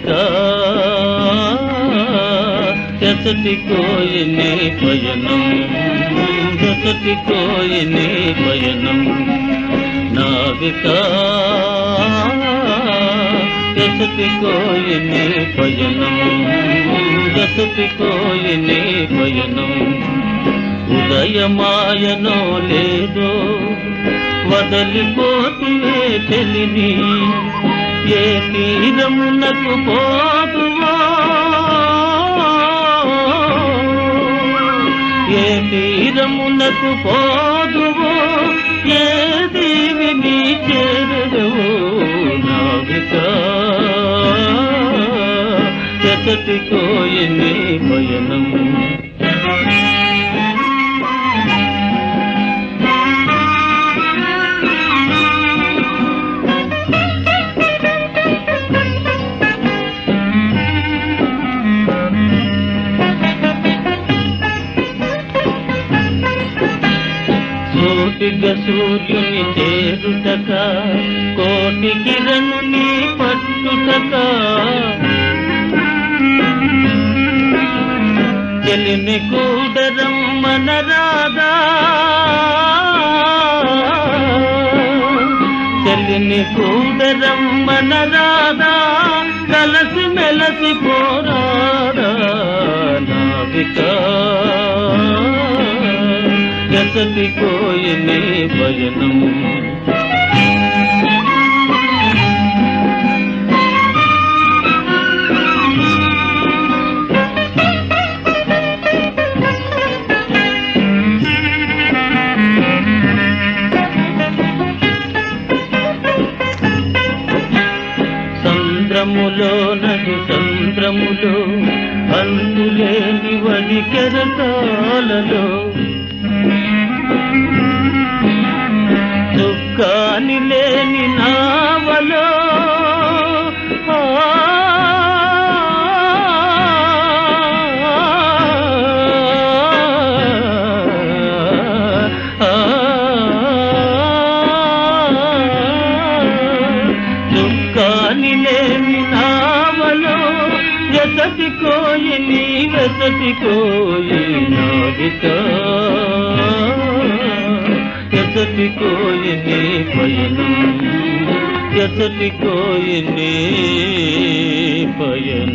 का जसति कोई ने पयनम जसति कोई ने पयनम नाविका जसति कोई ने पयनम जसति कोई ने पयनम ఉదయమాయనో లేదో వదలిపోతులే తెలిని ఏ తీరమునకు పోదువో ఏ తీరమునకు పోదువో ఏ దేవి నీ చేరదవో నావిక? ఎసటి కోయని పయనం? కోటిగ సూర్యుని చేరుటక కోటి కిరణుని పట్టుటక. చెలిమి కూడరం మన రాదా చెల్లిని కూడరం మన రాదా కలసి మెలసి పోరాడా నావిక ఎసటి కోయిని భజనం. సంద్రములో నది సంద్రములో అందులేని వడి కెరతాలలో ఎసటి కోయి నీ వెసటి కోయి నావిక ఎసటి కోయి నీ పయనం ఎసటి కోయి నీ పయనం.